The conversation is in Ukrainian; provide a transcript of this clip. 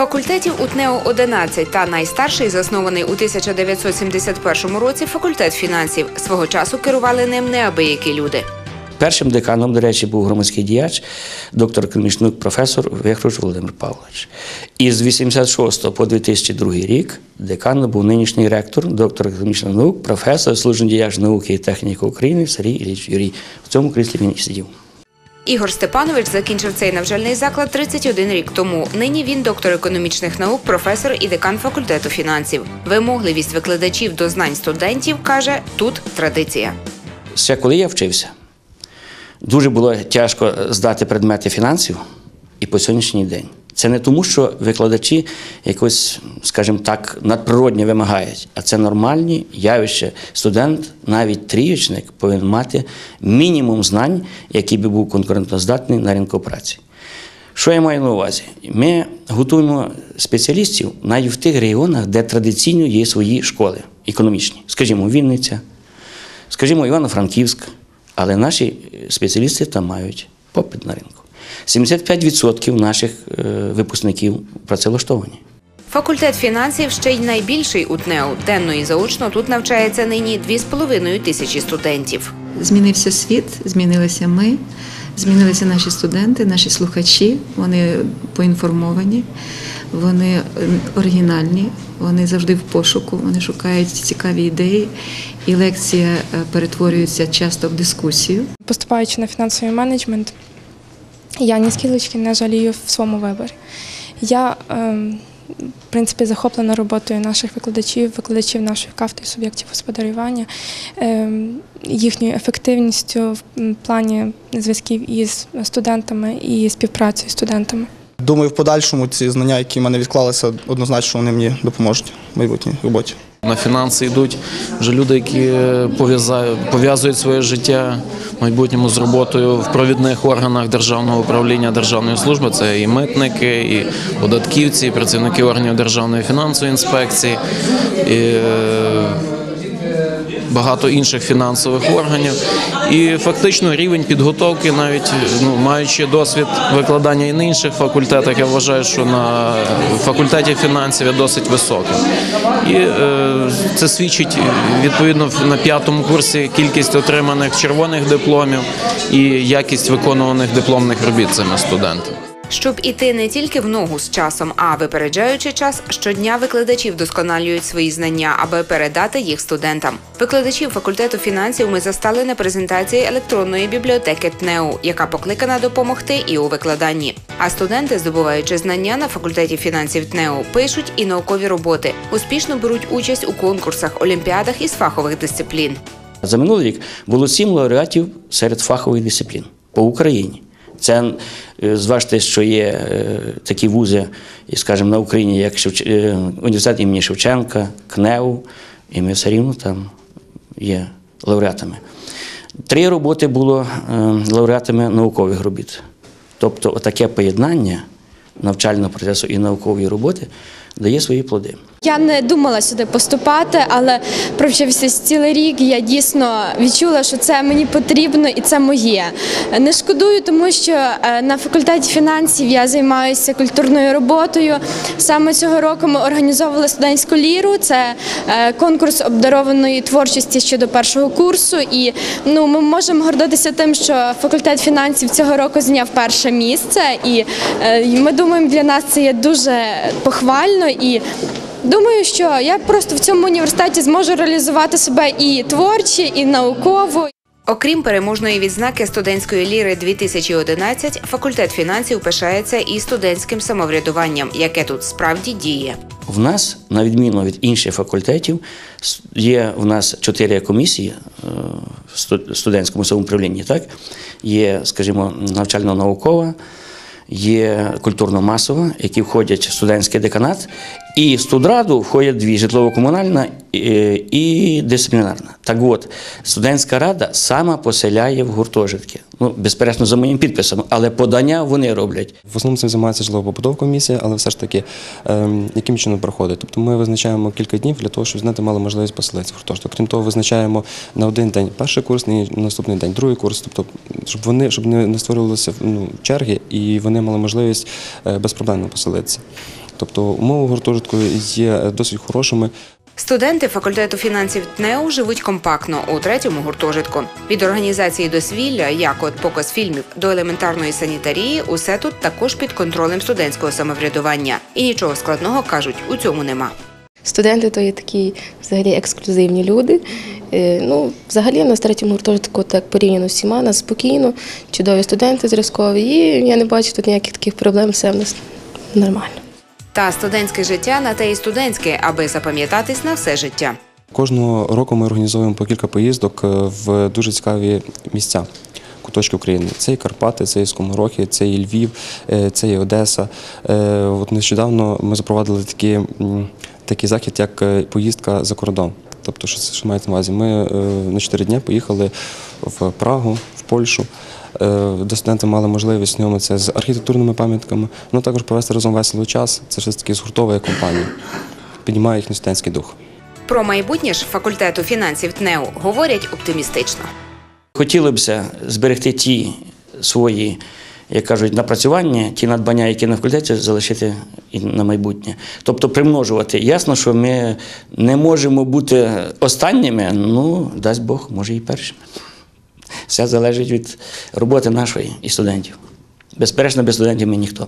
Факультетів у ТНЕО 11 та найстарший, заснований у 1971 році, факультет фінансів. Свого часу керували ним неабиякі люди. Першим деканом, до речі, був громадський діяч, доктор економічних професор Вихруш Володимир Павлович. І з 86 по 2002 рік деканом був нинішній ректор, доктор економічних наук, професор, служний діяч науки і техніки України Сергій Ілліч Юрій. В цьому кріслі він і сидів. Ігор Степанович закінчив цей навчальний заклад 31 рік тому. Нині він доктор економічних наук, професор і декан факультету фінансів. Вимогливість викладачів до знань студентів каже, тут традиція. Ще коли я вчився, дуже було тяжко здати предмети фінансів і по сьогоднішній день. Це не тому, що викладачі якось, скажімо так, надприродні вимагають, а це нормальні явища. Студент, навіть трієчник, повинен мати мінімум знань, який би був конкурентоздатний на ринку праці. Що я маю на увазі? Ми готуємо спеціалістів навіть в тих регіонах, де традиційно є свої школи економічні. Скажімо, Вінниця, скажімо, Івано-Франківськ, але наші спеціалісти там мають попит на ринку. 75% наших е, випускників працевлаштовані. Факультет фінансів ще й найбільший у ТНЕУ. Денно і заочно тут навчається нині 2,5 тисячі студентів. Змінився світ, змінилися ми, змінилися наші студенти, наші слухачі. Вони поінформовані, вони оригінальні, вони завжди в пошуку, вони шукають цікаві ідеї, і лекція е, перетворюється часто в дискусію. Поступаючи на фінансовий менеджмент, я ні скілечки не жалію в своєму виборі. Я, ем, в принципі, захоплена роботою наших викладачів, викладачів нашої кафедри суб'єктів господарювання, ем, їхньою ефективністю в плані зв'язків із студентами і співпрацею з студентами. Думаю, в подальшому ці знання, які в мене відклалися, однозначно вони мені допоможуть в майбутній роботі. На фінанси йдуть вже люди, які пов'язують своє життя в майбутньому з роботою в провідних органах державного управління державної служби. Це і митники, і податківці, і працівники органів державної фінансової інспекції. І, е, Багато інших фінансових органів, і фактично рівень підготовки, навіть ну маючи досвід викладання і на інших факультетах, я вважаю, що на факультеті фінансів є досить високим. І е, це свідчить відповідно на п'ятому курсі кількість отриманих червоних дипломів і якість виконуваних дипломних робіт цими студентами. Щоб іти не тільки в ногу з часом, а випереджаючи час, щодня викладачі вдосконалюють свої знання, аби передати їх студентам. Викладачів факультету фінансів ми застали на презентації електронної бібліотеки ТНЕУ, яка покликана допомогти і у викладанні. А студенти, здобуваючи знання на факультеті фінансів ТНЕУ, пишуть і наукові роботи, успішно беруть участь у конкурсах, олімпіадах із фахових дисциплін. За минулий рік було сім лауреатів серед фахових дисциплін по Україні. Це е, зважте, що є е, такі вузи, скажімо, на Україні, як Шевч... е, університет імені Шевченка, КНЕУ, і ми все рівно там є лауреатами. Три роботи було лауреатами наукових робіт. Тобто, таке поєднання навчального процесу і наукової роботи дає свої плоди. Я не думала сюди поступати, але провчившись цілий рік, я дійсно відчула, що це мені потрібно і це моє. Не шкодую, тому що е, на факультеті фінансів я займаюся культурною роботою. Саме цього року ми організовували студентську ліру. Це е, конкурс обдарованої творчості щодо першого курсу. І ну, ми можемо гордитися тим, що факультет фінансів цього року зайняв перше місце. І е, ми думаємо, для нас це є дуже похвально і. Думаю, що я просто в цьому університеті зможу реалізувати себе і творчо, і науково. Окрім переможної відзнаки студентської ліри 2011, факультет фінансів пишається і студентським самоврядуванням, яке тут справді діє. В нас, на відміну від інших факультетів, є в нас чотири комісії е, в студентському самоуправлінні. Так? Є, скажімо, навчально-наукова, є культурно-масова, які входять в студентський деканат, І студраду входять дві житлово-комунальна е, і дисциплінарна. Так от, студентська рада сама поселяє в гуртожитки. Ну, безперечно, за моїм підписом, але подання вони роблять. В основному цим займається житлово-побудова комісія, але все ж таки, ем, яким чином проходить. Тобто ми визначаємо кілька днів для того, щоб студенти мали можливість поселитися в гуртожиток. Крім того, визначаємо на один день перший курс, на наступний день другий курс. Тобто, щоб вони щоб не не створювалися ну, черги і вони мали можливість е, безпроблемно поселитися. Тобто умови гуртожитку є досить хорошими. Студенти факультету фінансів ТНЕУ живуть компактно у третьому гуртожитку. Від організації дозвілля, як от показ фільмів до елементарної санітарії, усе тут також під контролем студентського самоврядування. І нічого складного кажуть, у цьому нема. Студенти то є такі взагалі ексклюзивні люди. Е, Ну, взагалі, на третьому гуртожитку, так порівняно з всіма, нас спокійно, чудові студенти зразкові, і я не бачу тут ніяких таких проблем, все в нас нормально. Та студентське життя на те і студентське, аби запам'ятатись на все життя. Кожного року ми організовуємо по кілька поїздок е, в дуже цікаві місця. Куточки України. Це і Карпати, це і Скоморохи, це і Львів, е, це і Одеса. Е, От нещодавно ми запровадили такі, такий захід, як поїздка за кордон. Тобто, що це що мається на увазі? Ми на 4 дні поїхали в Прагу, в Польщу, де студенти мали можливість знайомитися з архітектурними пам'ятками, ну також провести разом веселий час. Це ж таки згуртовує компанію, піднімає їхній студентський дух. Про майбутнє ж факультету фінансів ТНЕУ говорять оптимістично. Хотілося б зберегти ті свої, як кажуть, напрацювання, ті надбання, які на факультеті, залишити і на майбутнє. Тобто примножувати. Ясно, що ми не можемо бути останніми, ну, дасть Бог, може і першими. Все залежить від роботи нашої і студентів. Безперечно, без студентів ми ніхто.